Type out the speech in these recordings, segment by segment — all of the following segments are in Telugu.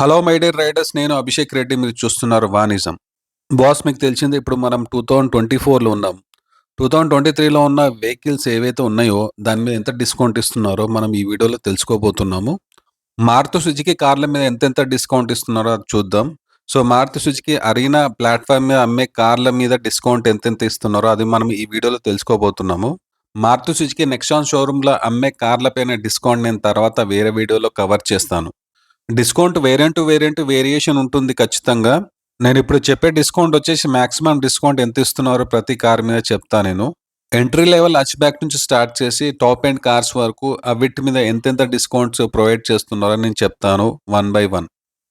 హలో మై డియర్ రైడర్స్ నేను అభిషేక్ రెడ్డి. మీరు చూస్తున్నారు వానిజం. బాస్ మీకు తెలిసింది ఇప్పుడు మనం టూ థౌజండ్ ట్వంటీ ఫోర్లో ఉన్నాం. టూ థౌజండ్ ట్వంటీ త్రీలో ఉన్న వెహికల్స్ ఏవైతే ఉన్నాయో దాని మీద ఎంత డిస్కౌంట్ ఇస్తున్నారో మనం ఈ వీడియోలో తెలుసుకోబోతున్నాము. మారుతి సుజుకి కార్ల మీద ఎంతెంత డిస్కౌంట్ ఇస్తున్నారో అది చూద్దాం. So Maruti Suzuki Arena platform మీద అమ్మే కార్ల మీద డిస్కౌంట్ ఎంతెంత ఇస్తున్నారో అది మనం ఈ వీడియోలో తెలుసుకోబోతున్నాము. మారుతి సుజుకి నెక్సాన్ షోరూంలో అమ్మే కార్ల పైన డిస్కౌంట్ నేను తర్వాత వేరే వీడియోలో కవర్ చేస్తాను. డిస్కౌంట్ వేరియంట్ వేరియంట్ వేరియేషన్ ఉంటుంది ఖచ్చితంగా. నేను ఇప్పుడు చెప్పే డిస్కౌంట్ వచ్చేసి మాక్సిమం డిస్కౌంట్ ఎంత ఇస్తున్నారో ప్రతి కార్ మీద చెప్తా నేను. ఎంట్రీ లెవెల్ హచ్ బ్యాక్ నుంచి స్టార్ట్ చేసి టాప్ ఎండ్ కార్స్ వరకు వీటి మీద ఎంతెంత డిస్కౌంట్స్ ప్రొవైడ్ చేస్తున్నారో నేను చెప్తాను one by one.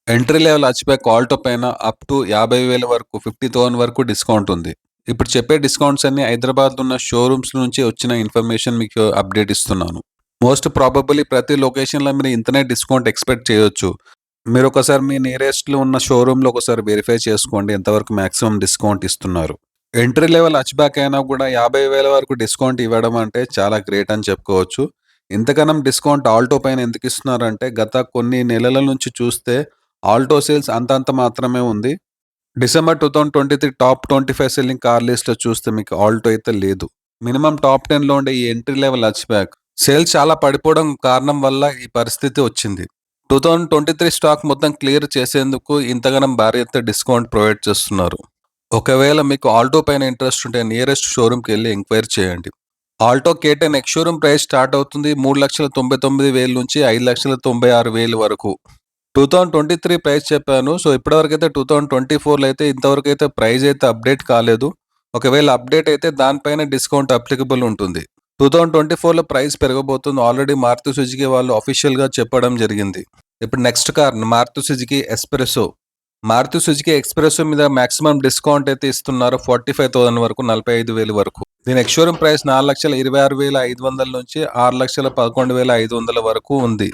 Entry level hatchback Alto పైన అప్ టు యాభై వేల వరకు ఫిఫ్టీ థౌసండ్ వరకు డిస్కౌంట్ ఉంది. ఇప్పుడు చెప్పే డిస్కౌంట్స్ అన్ని హైదరాబాద్ ఉన్న షోరూమ్స్ నుంచి వచ్చిన ఇన్ఫర్మేషన్ మీకు అప్డేట్ ఇస్తున్నాను. మోస్ట్ ప్రాబబ్లీ ప్రతి లొకేషన్లో మీరు ఇంతనే డిస్కౌంట్ ఎక్స్పెక్ట్ చేయొచ్చు. మీరు ఒకసారి మీ నియరెస్ట్లో ఉన్న షోరూంలో ఒకసారి వెరిఫై చేసుకోండి ఎంతవరకు మ్యాక్సిమం డిస్కౌంట్ ఇస్తున్నారు. ఎంట్రీ లెవెల్ హచ్బ్యాక్ అయినా కూడా యాభై వేల వరకు డిస్కౌంట్ ఇవ్వడం అంటే చాలా గ్రేట్ అని చెప్పుకోవచ్చు. ఇంతకనం డిస్కౌంట్ ఆల్టో పైన ఎందుకు ఇస్తున్నారంటే గత కొన్ని నెలల నుంచి చూస్తే ఆల్టో సేల్స్ అంతంత మాత్రమే ఉంది. December two thousand twenty three top twenty five selling car లిస్ట్లో చూస్తే మీకు ఆల్టో అయితే లేదు. మినిమం టాప్ టెన్లో ఉండే ఈ ఎంట్రీ లెవెల్ హచ్బ్యాక్ సేల్స్ చాలా పడిపోవడం కారణం వల్ల ఈ పరిస్థితి వచ్చింది. Two thousand twenty three stock మొత్తం క్లియర్ చేసేందుకు ఇంతగానం భారీ ఎత్తున డిస్కౌంట్ ప్రొవైడ్ చేస్తున్నారు. ఒకవేళ మీకు ఆల్టో పైన ఇంట్రెస్ట్ ఉంటే నియరెస్ట్ షోరూమ్కి వెళ్ళి ఎంక్వైరీ చేయండి. Alto K ten ex showroom price start అవుతుంది మూడు లక్షల తొంభై తొమ్మిది వేల నుంచి ఐదు లక్షల తొంభై ఆరు వేలు వరకు. Two thousand twenty three price చెప్పాను. సో ఇప్పటివరకు అయితే టూ థౌజండ్ ట్వంటీ ఫోర్లో అయితే ఇంతవరకు అయితే ప్రైస్ అయితే అప్డేట్ కాలేదు. ఒకవేళ అప్డేట్ అయితే దానిపైన డిస్కౌంట్ అప్లికబుల్ ఉంటుంది. టూ థౌజండ్ ట్వంటీ ఫోర్లో ప్రైస్ పెరగబోతుంది. ఆల్రెడీ మారుతి సుజుకి వాళ్ళు అఫీషియల్గా చెప్పడం జరిగింది. ఇప్పుడు next car Maruti Suzuki Spresso Maruti Suzuki Spresso మీద మాక్సిమం డిస్కౌంట్ అయితే ఇస్తున్నారు ఫార్టీ ఫైవ్ థౌసండ్ వరకు నలభై ఐదు వేలు వరకు. దీని ఎక్స్షోరూమ్ ప్రైస్ నాలుగు లక్షల ఇరవై ఆరు వేల ఐదు వందల నుంచి ఆరు లక్షల పదకొండు వేల ఐదు వందల వరకు ఉంది.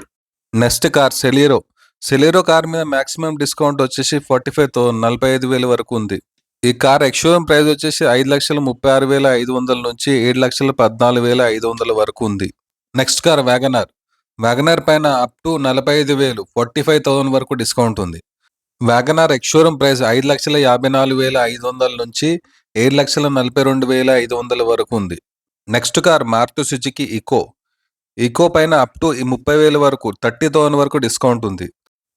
Next car Celerio. Celerio car మీద మాక్సిమం డిస్కౌంట్ వచ్చేసి ఫార్టీ ఫైవ్ థౌసండ్ నలభై ఐదు వేల వరకు ఉంది. ఈ కార్ ఎక్స్షోరూమ్ ప్రైస్ వచ్చేసి ఐదు లక్షల ముప్పై ఆరు వేల ఐదు వందల నుంచి ఏడు లక్షల పద్నాలుగు వేల ఐదు వందల వరకు ఉంది. Next car WagonR. వ్యాగనార్ పైన అప్ టు నలభై ఐదు వేలు ఫార్టీ ఫైవ్ థౌసండ్ వరకు డిస్కౌంట్ ఉంది. వ్యాగనార్ ఎక్స్షోరూమ్ ప్రైస్ ఐదు లక్షల యాభై నాలుగు వేల ఐదు వందల నుంచి ఏడు లక్షల నలభై రెండు వేల ఐదు వందల వరకు ఉంది. Next car Maruti Suzuki Eeco Eeco పైన అప్ టు ముప్పై వేల వరకు థర్టీ థౌసండ్ వరకు డిస్కౌంట్ ఉంది.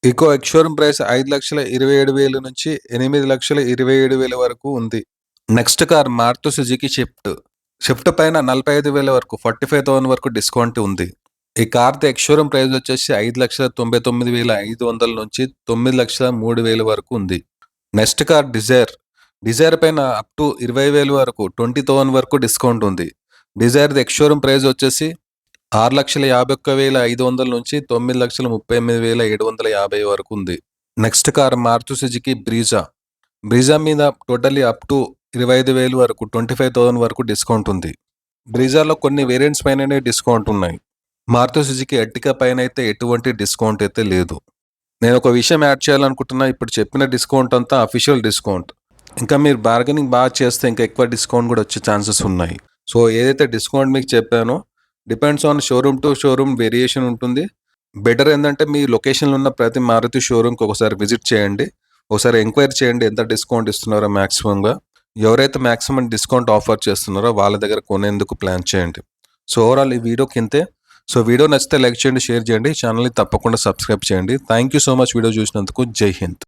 ఇకో ఎక్స్షోరూమ్ ప్రైస్ ఐదు లక్షల ఇరవై ఏడు వేలు నుంచి ఎనిమిది లక్షల ఇరవై ఏడు వేల వరకు ఉంది. Next car Maruti Suzuki Swift. Swift పైన నలభై ఐదు వేల వరకు ఫార్టీ ఫైవ్ థౌసండ్ వరకు డిస్కౌంట్ ఉంది. ఈ కార్ది ఎక్స్షోరూమ్ ప్రైస్ వచ్చేసి ఐదు లక్షల తొంభై తొమ్మిది వేల ఐదు వందల నుంచి తొమ్మిది లక్షల మూడు వేల వరకు ఉంది. Next car Dzire. డిజైర్ పైన అప్ టు ఇరవై వేల వరకు ట్వంటీ థౌసండ్ వరకు డిస్కౌంట్ ఉంది. డిజైర్ది ఎక్స్షోరూమ్ ప్రైస్ వచ్చేసి ఆరు లక్షల యాభై ఒక్క వేల ఐదు వందల నుంచి తొమ్మిది లక్షల ముప్పై ఎనిమిది వేల ఏడు వందల యాభై వరకు ఉంది. Next car Maruti Suzuki Brezza. Brezza మీద టోటల్లీ అప్ టు ఇరవై ఐదు వేలు వరకు ట్వంటీ ఫైవ్ థౌసండ్ వరకు డిస్కౌంట్ ఉంది. బ్రీజాలో కొన్ని వేరియంట్స్ పైననే డిస్కౌంట్ ఉన్నాయి. మారుతి సుజుకి ఎట్టిక పైన అయితే ఎటువంటి డిస్కౌంట్ అయితే లేదు. నేను ఒక విషయం యాడ్ చేయాలనుకుంటున్నా ఇప్పుడు చెప్పిన డిస్కౌంట్ అంతా అఫీషియల్ డిస్కౌంట్. ఇంకా మీరు బార్గెనింగ్ బాగా చేస్తే ఇంకా ఎక్కువ డిస్కౌంట్ కూడా వచ్చే ఛాన్సెస్ ఉన్నాయి. సో ఏదైతే డిస్కౌంట్ మీకు చెప్పానో depends on showroom to showroom variation ఉంటుంది. బెటర్ ఏంటంటే మీ లొకేషన్లో ఉన్న ప్రతి మారుతి షోరూమ్కి ఒకసారి విజిట్ చేయండి. ఒకసారి ఎంక్వైరీ చేయండి ఎంత డిస్కౌంట్ ఇస్తున్నారో మ్యాక్సిమంగా ఎవరైతే మ్యాక్సిమం డిస్కౌంట్ ఆఫర్ చేస్తున్నారో వాళ్ళ దగ్గర కొనేందుకు ప్లాన్ చేయండి. సో ఓవరాల్ ఈ వీడియో కింతే సో వీడియో నచ్చితే లైక్ చేయండి షేర్ చేయండి. ఛానల్ని తప్పకుండా సబ్స్క్రైబ్ చేయండి. Thank you so much video చూసినందుకు జై హింద్.